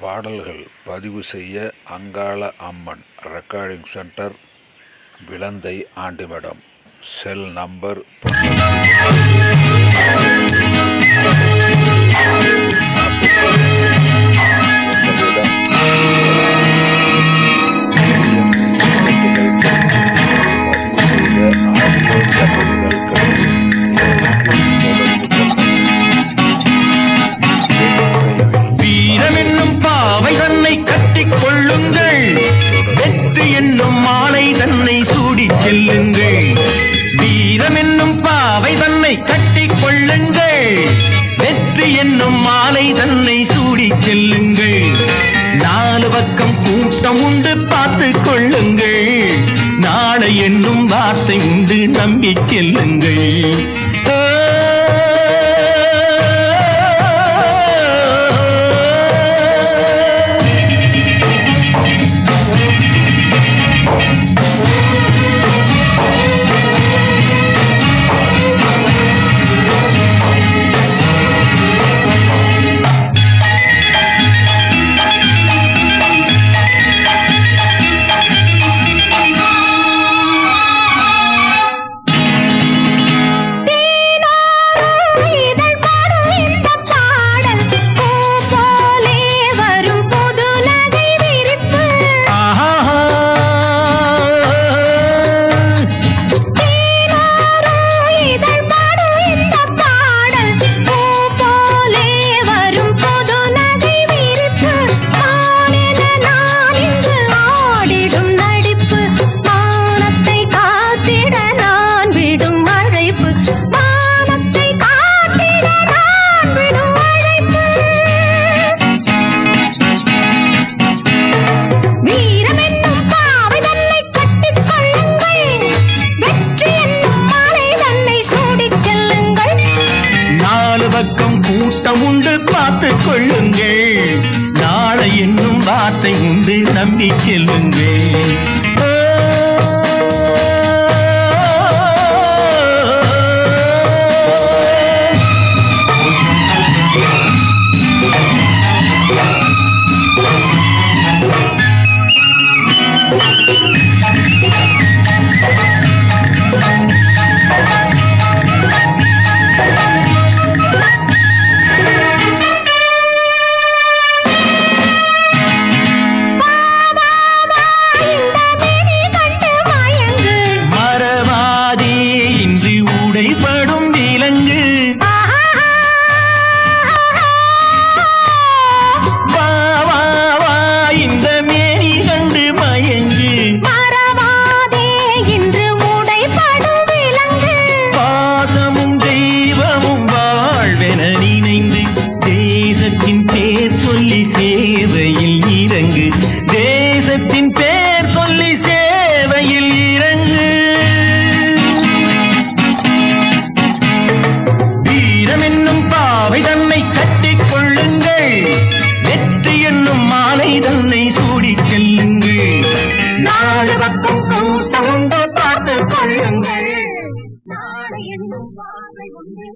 பாடல்கள் பதிவு செய்ய Angala Amman recording centre Vilandai Andimadam. Cell number என்னும் மாலை தன்னை சூடிச் செல்லுங்கள். வீரம் என்னும் பாவை தன்னை கட்டிக் கொள்ளுங்கள். வெற்றி என்னும் மாலை தன்னை சூடிச் செல்லுங்கள். நாலு பக்கம் கூட்டம் உண்டு பார்த்து கொள்ளுங்கள். நாளை என்னும் வார்த்தை உண்டு நம்பிச் செல்லுங்கள். கூட்டம் உண்டு பார்த்து கொள்ளுங்கள். நாளை என்னும் வார்த்தை உண்டு நம்பி செல்லுங்கள். పడై పడు கூட்டம் உண்டு பார்த்துக் கொள்ளுங்கள். நாளை என்னும் பார்வை ஒன்று